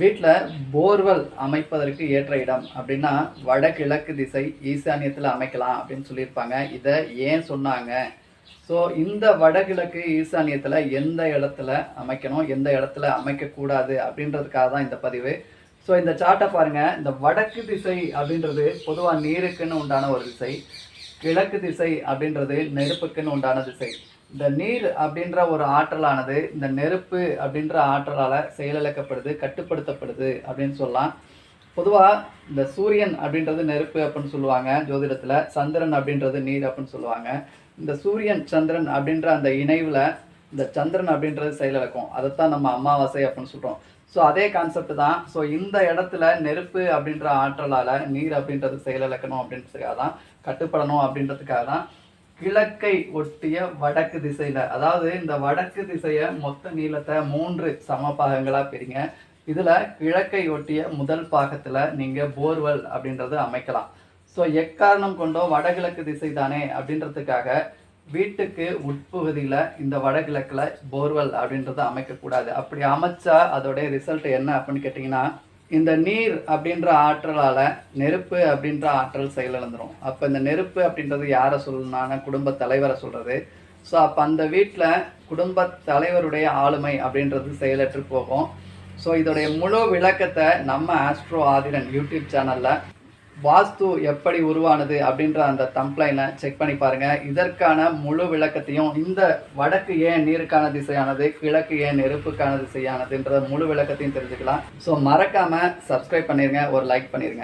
வீட்டில் போர்வெல் அமைப்பதற்கு ஏற்ற இடம் அப்படின்னா வடகிழக்கு திசை ஈசானியத்தில் அமைக்கலாம் அப்படின்னு சொல்லியிருப்பாங்க. இதை ஏன் சொன்னாங்க? ஸோ இந்த வடகிழக்கு ஈசானியத்தில் எந்த இடத்துல அமைக்கணும் எந்த இடத்துல அமைக்கக்கூடாது அப்படின்றதுக்காக தான் இந்த பதிவு. ஸோ இந்த சார்ட்டை பாருங்கள் இந்த வடக்கு திசை அப்படின்றது பொதுவாக நீருக்குன்னு உண்டான ஒரு திசை கிழக்கு திசை அப்படின்றது நெருப்புக்குன்னு உண்டான திசை. இந்த நீர் அப்படின்ற ஒரு ஆற்றலானது இந்த நெருப்பு அப்படின்ற ஆற்றலால் செயலிழக்கப்படுது கட்டுப்படுத்தப்படுது அப்படின்னு சொல்லலாம். பொதுவாக இந்த சூரியன் அப்படின்றது நெருப்பு அப்படின்னு சொல்லுவாங்க ஜோதிடத்தில். சந்திரன் அப்படின்றது நீர் அப்படின்னு சொல்லுவாங்க. இந்த சூரியன் சந்திரன் அப்படின்ற அந்த இணைவில் இந்த சந்திரன் அப்படின்றது செயலிழக்கும். அதைத்தான் நம்ம அமாவாசை அப்படின்னு சொல்கிறோம் ஸோ அதே கான்செப்ட் தான். ஸோ இந்த இடத்துல நெருப்பு அப்படின்ற ஆற்றலால் நீர் அப்படின்றது செயலிழக்கணும் அப்படின்றதுக்காக தான் கட்டுப்படணும் அப்படின்றதுக்காக தான் கிழக்கை ஒட்டிய வடக்கு திசையில். அதாவது இந்த வடக்கு திசையை மொத்த நீளத்தை மூன்று சம பாகங்களாக பிரிங்க. இதில் கிழக்கை ஒட்டிய முதல் பாகத்தில் நீங்கள் போர்வெல் அப்படின்றது அமைக்கலாம். ஸோ எக்காரணம் கொண்டோ வடகிழக்கு திசை தானே அப்படின்றதுக்காக வீட்டுக்கு உட்பகுதியில் இந்த வடகிழக்கில் போர்வெல் அப்படின்றத அமைக்கக்கூடாது. அப்படி அமைச்சா அதோடைய ரிசல்ட் என்ன அப்படின்னு கேட்டிங்கன்னா இந்த நீர் அப்படின்ற ஆற்றலால் நெருப்பு அப்படின்ற ஆற்றல் செயலிழந்துடும் அப்போ இந்த நெருப்பு அப்படின்றது யாரை சொல்லணும்னா குடும்ப தலைவரை சொல்கிறது ஸோ அப்போ அந்த வீட்டில் குடும்ப தலைவருடைய ஆளுமை அப்படின்றது செயலற்று போகும். ஸோ இதோடைய முழு விளக்கத்தை நம்ம ஆஸ்ட்ரோ ஆதிரன் யூடியூப் சேனலில் வாஸ்து எப்படி உருவானது அப்படின்ற அந்த தம்ப்ளைனை செக் பண்ணி பாருங்க. இதற்கான முழு விளக்கத்தையும் இந்த வடக்கு ஏன் நீருக்கான திசையானது கிழக்கு ஏன் நெருப்புக்கான திசையானதுன்ற முழு விளக்கத்தையும் தெரிஞ்சுக்கலாம். ஸோ மறக்காம சப்ஸ்கிரைப் பண்ணிருங்க ஒரு லைக் பண்ணிருங்க.